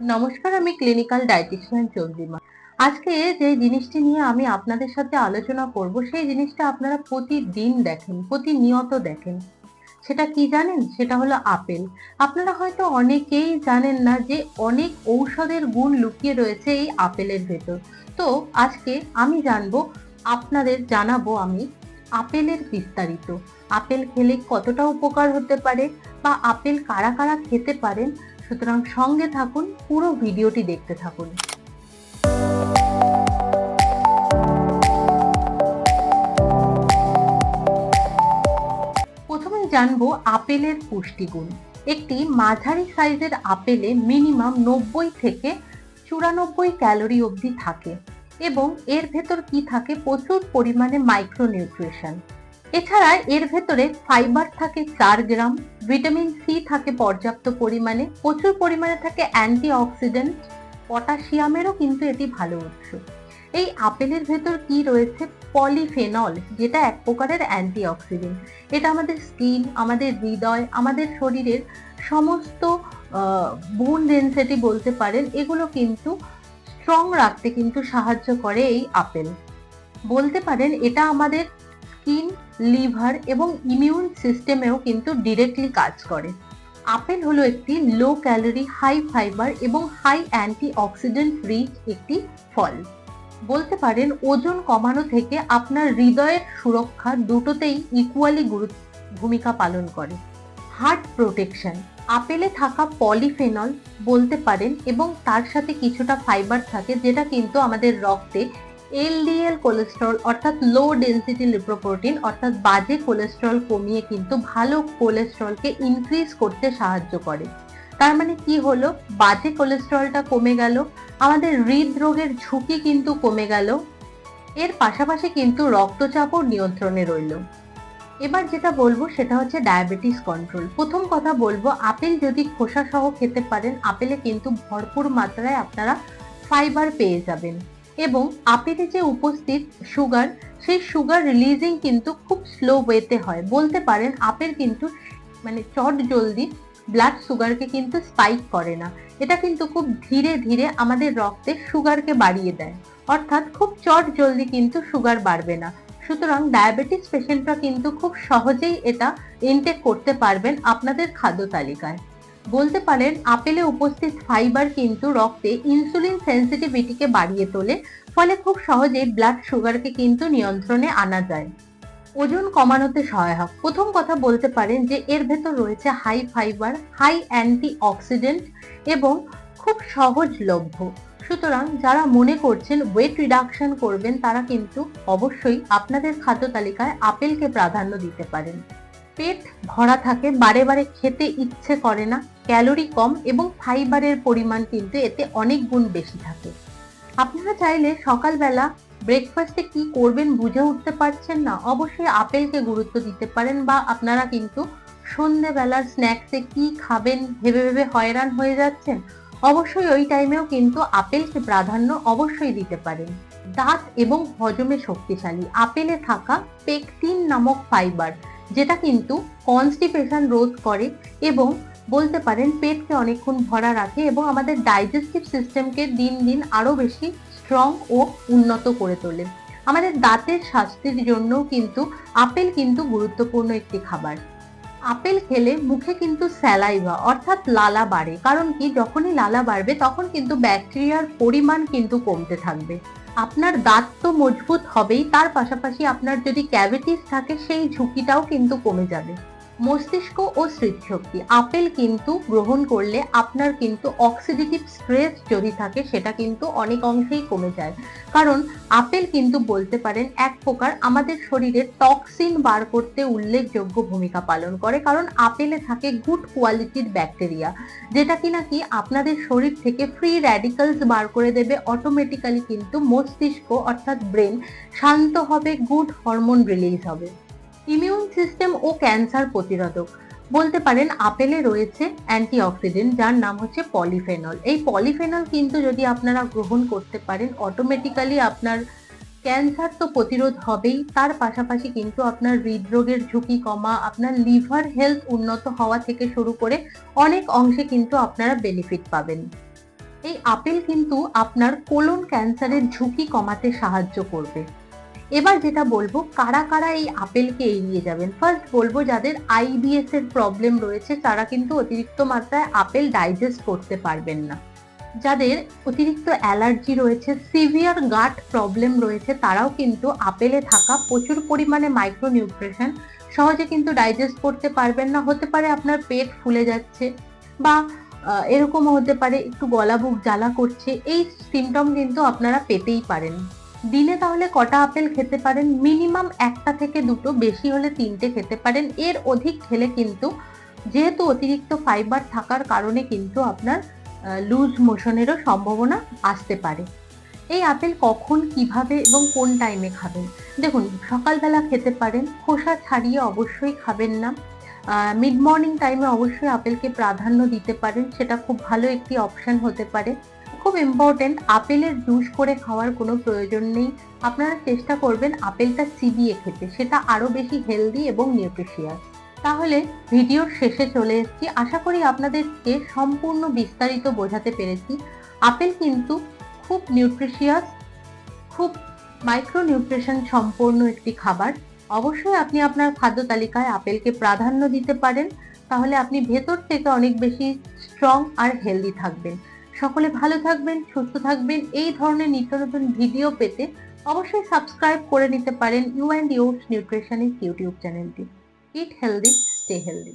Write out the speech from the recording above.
নমস্কার, আমি clinical dietician Chandrima. আজকে যে জিনিসটি নিয়ে আমি আপনাদের সাথে আলোচনা করব, সেই জিনিসটা আপনারা প্রতিদিন দেখেন, প্রতিনিয়ত দেখেন। সেটা কি জানেন? সেটা হলো আপেল। আপনারা হয়তো অনেকেই জানেন না যে অনেক ঔষধের গুণ লুকিয়ে রয়েছে এই আপেলের ভেতর। তো আজকে আমি জানব, আপনাদের জানাব আমি আপেলের বিস্তারিত। আপেল খেলে কতটা উপকার হতে পারে বা আপেল কারা কারা খেতে পারেন? সুতরাং সঙ্গে থাকুন, পুরো ভিডিওটি দেখতে থাকুন। প্রথমে জানব আপেলের পুষ্টিগুণ। একটি মাঝারি সাইজের আপেলে মিনিমাম নব্বই থেকে চুরানব্বই ক্যালোরি অবধি থাকে এবং এর ভেতর কি থাকে? প্রচুর পরিমাণে মাইক্রোনিউট্রিশন এছাড়া এর ভেতরে ফাইবার থাকে চার গ্রাম, ভিটামিন সি থাকে পর্যাপ্ত পরিমাণে, প্রচুর পরিমাণে থাকে অ্যান্টি অক্সিডেন্ট পটাশিয়ামেরও কিন্তু এটি ভালো উৎস। এই আপেলের ভেতর কি রয়েছে? পলিফেনল, যেটা এক প্রকারের অ্যান্টি অক্সিডেন্ট এটা আমাদের স্কিন, আমাদের হৃদয়, আমাদের শরীরের সমস্ত বোন ডেন্সিটি বলতে পারেন, এগুলো কিন্তু স্ট্রং রাখতে কিন্তু সাহায্য করে এই আপেল। বলতে পারেন এটা আমাদের স্কিন লিভার এবং ইমিউন সিস্টেমেও কিন্তু ডিরেক্টলি কাজ করে। আপেল হলো একটি লো ক্যালোরি হাই ফাইবার এবং হাই অ্যান্টি অক্সিডেন্ট রিচ একটি ফল। বলতে পারেন, ওজন কমানো থেকে আপনার হৃদয়ের সুরক্ষা দুটোতেই ইকুয়ালি গুরুত্ব, ভূমিকা পালন করে। হার্ট প্রোটেকশন আপেলে থাকা পলিফেনল বলতে পারেন এবং তার সাথে কিছুটা ফাইবার থাকে যেটা কিন্তু আমাদের রক্তে এলডিএল কোলেস্ট্রল অর্থাৎ লো ডেন্সিটি লিপ্রোপ্রোটিন অর্থাৎ বাজে কোলেস্ট্রল কমিয়ে কিন্তু ভালো কোলেস্ট্রলকে ইনক্রিজ করতে সাহায্য করে। তার মানে কি হলো? বাজে কোলেস্ট্রলটা কমে গেল, আমাদের হৃদরোগের ঝুঁকি কিন্তু কমে গেল, এর পাশাপাশি কিন্তু রক্তচাপও নিয়ন্ত্রণে রইল। এবার যেটা বলব সেটা হচ্ছে ডায়াবেটিস কন্ট্রোল প্রথম কথা বলব, আপেল যদি খোসা সহ খেতে পারেন, আপেলে কিন্তু ভরপুর মাত্রায় আপনারা ফাইবার পেয়ে যাবেন। এবং আপেলে যে উপস্থিত সুগার সেই সুগার রিলিজিং কিন্তু খুব স্লো ওয়েতে হয়। বলতে পারেন আপেল কিন্তু মানে চট জলদি ব্লাড সুগারকে কিন্তু স্পাইক করে না। এটা কিন্তু খুব ধীরে ধীরে আমাদের রক্তে সুগারকে বাড়িয়ে দেয়। অর্থাৎ খুব চট জলদি কিন্তু সুগার বাড়বে না। সুতরাং ডায়াবেটিস পেশেন্টরা কিন্তু খুব সহজেই এটা ইনটেক করতে পারবেন আপনাদের খাদ্য তালিকায়। বলতে পারেন, আপেলে উপস্থিত ফাইবার কিন্তু রক্তে ইনসুলিন সেন্সিটিভিটিকে বাড়িয়ে তোলে, ফলে খুব সহজেই ব্লাড সুগারকে কিন্তু নিয়ন্ত্রণে আনা যায়। ওজন কমানোতে সহায়ক। প্রথম কথা বলতে পারেন যে, এর ভেতর রয়েছে high fibre high antioxidant এবং খুব সহজলভ্য সুতরাং যারা মনে করছেন ওয়েট রিডাকশন করবেন, তারা কিন্তু অবশ্যই আপনাদের খাদ্য তালিকায় আপেলকে প্রাধান্য দিতে পারেন। পেট ভরা থাকে, বারে বারে খেতে ইচ্ছে করে না, ক্যালোরি কম এবং ফাইবারের পরিমাণ কিন্তু এতে অনেক গুণ বেশি থাকে। আপনারা চাইলে সকালবেলা ব্রেকফাস্টে কি করবেন বুঝে উঠতে পারছেন না, অবশ্যই আপেলকে গুরুত্ব দিতে পারেন বা আপনারা কিন্তু সন্ধেবেলার স্ন্যাক্সে কি খাবেন ভেবে ভেবে হয়রান হয়ে যাচ্ছেন, অবশ্যই ওই টাইমেও কিন্তু আপেলকে প্রাধান্য অবশ্যই দিতে পারেন। দাঁত এবং হজমে শক্তিশালী, আপেলে থাকা পেকটিন নামক ফাইবার যেটা কিন্তু কনস্টিপেশন রোধ করে এবং বলতে পারেন পেটকে অনেকক্ষণ ভরা রাখে এবং আমাদের ডাইজেস্টিভ সিস্টেমকে দিন দিন আরও বেশি স্ট্রং ও উন্নত করে তোলে। আমাদের দাঁতের স্বাস্থ্যের জন্যও কিন্তু আপেল কিন্তু গুরুত্বপূর্ণ একটি খাবার। আপেল খেলে মুখে কিন্তু স্যালাইভা অর্থাৎ লালা বাড়ে। কারণ কি? যখনই লালা বাড়বে, তখন কিন্তু ব্যাকটেরিয়ার পরিমাণ কিন্তু কমতে থাকবে। আপনার দাঁত তো মজবুত হবেই, তার পাশাপাশি আপনার যদি ক্যাভিটিস থাকে, সেই ঝুঁকিটাও কিন্তু কমে যাবে। মস্তিষ্ক ও স্মৃতিশক্তি। আপেল কিন্তু গ্রহণ করলে আপনার কিন্তু অক্সিডেটিভ স্ট্রেস যদি থাকে, সেটা কিন্তু অনেক অংশেই কমে যায়। কারণ আপেল কিন্তু বলতে পারেন এক প্রকার আমাদের শরীরে টক্সিন বার করতে উল্লেখযোগ্য ভূমিকা পালন করে। কারণ আপেলে থাকে গুড কোয়ালিটির ব্যাকটেরিয়া যেটা কি নাকি আপনাদের শরীর থেকে ফ্রি র্যাডিক্যালস বার করে দেবে। অটোমেটিক্যালি কিন্তু মস্তিষ্ক অর্থাৎ ব্রেন শান্ত হবে গুড হরমোন রিলিজ হবে। ইমিউন সিস্টেম ও ক্যান্সার প্রতিরোধক। বলতে পারেন, আপেলে রয়েছে অ্যান্টিঅক্সিডেন্ট যার নাম হচ্ছে পলিফেনল এই পলিফেনল কিন্তু যদি আপনারা গ্রহণ করতে পারেন অটোমেটিক্যালি আপনার ক্যান্সার তো প্রতিরোধ হবেই। তার পাশাপাশি কিন্তু আপনার হৃদরোগের ঝুঁকি কমা, আপনার লিভার হেলথ উন্নত হওয়া থেকে শুরু করে অনেক অংশে কিন্তু আপনারা বেনিফিট পাবেন। এই আপেল কিন্তু আপনার কোলন ক্যান্সারের ঝুঁকি কমাতে সাহায্য করবে। এবার যেটা বলব, কারা কারা এই আপেলকে এড়িয়ে যাবেন? ফার্স্ট বলব যাদের আইবিএস এর প্রবলেম রয়েছে, তারা কিন্তু অতিরিক্ত মাত্রায় আপেল ডাইজেস্ট করতে পারবেন না। যাদের অতিরিক্ত অ্যালার্জি রয়েছে সিভিয়ার গাট প্রবলেম রয়েছে, তারাও কিন্তু আপেলে থাকা প্রচুর পরিমাণে মাইক্রোনিউট্রিশন সহজে কিন্তু ডাইজেস্ট করতে পারবেন না। হতে পারে আপনার পেট ফুলে যাচ্ছে বা এরকমও হতে পারে, একটু গলা বুক জ্বালা করছে, এই সিমটম কিন্তু আপনারা পেতেই পারেন। দিনে তাহলে কটা আপেল খেতে পারেন? মিনিমাম একটা থেকে দুটো, বেশি হলে তিনটে খেতে পারেন। এর অধিক খেলে কিন্তু যেহেতু অতিরিক্ত ফাইবার থাকার কারণে কিন্তু আপনার লুজ মোশনেরও সম্ভাবনা আসতে পারে। এই আপেল কখন, কীভাবে এবং কোন টাইমে খাবেন? দেখুন, সকালবেলা খেতে পারেন, খোসা ছাড়িয়ে অবশ্যই খাবেন না। মিড মর্নিং টাইমে অবশ্যই আপেলকে প্রাধান্য দিতে পারেন। সেটা খুব ভালো একটি অপশান হতে পারে। খুব ইম্পর্টেন্ট আপেলের জুস করে খাওয়ার কোনো প্রয়োজন নেই। আপনারা চেষ্টা করবেন আপেলটা চিবিয়ে খেতে, সেটা আরও বেশি হেলদি এবং নিউট্রিশিয়াস তাহলে ভিডিওর শেষে চলে এসেছি। আশা করি আপনাদেরকে সম্পূর্ণ বিস্তারিত বোঝাতে পেরেছি। আপেল কিন্তু খুব নিউট্রিশিয়াস খুব মাইক্রো নিউট্রিশন সম্পূর্ণ একটি খাবার। অবশ্যই আপনি আপনার খাদ্য তালিকায় আপেলকে প্রাধান্য দিতে পারেন। তাহলে আপনি ভেতর থেকে অনেক বেশি স্ট্রং আর হেলদি থাকবেন। সকলে ভালো থাকবেন, সুস্থ থাকবেন। এই ধরনের নিত্য নতুন ভিডিও পেতে অবশ্যই সাবস্ক্রাইব করে নিতে পারেন you and us nutritionist YouTube চ্যানেলটি। Eat healthy stay healthy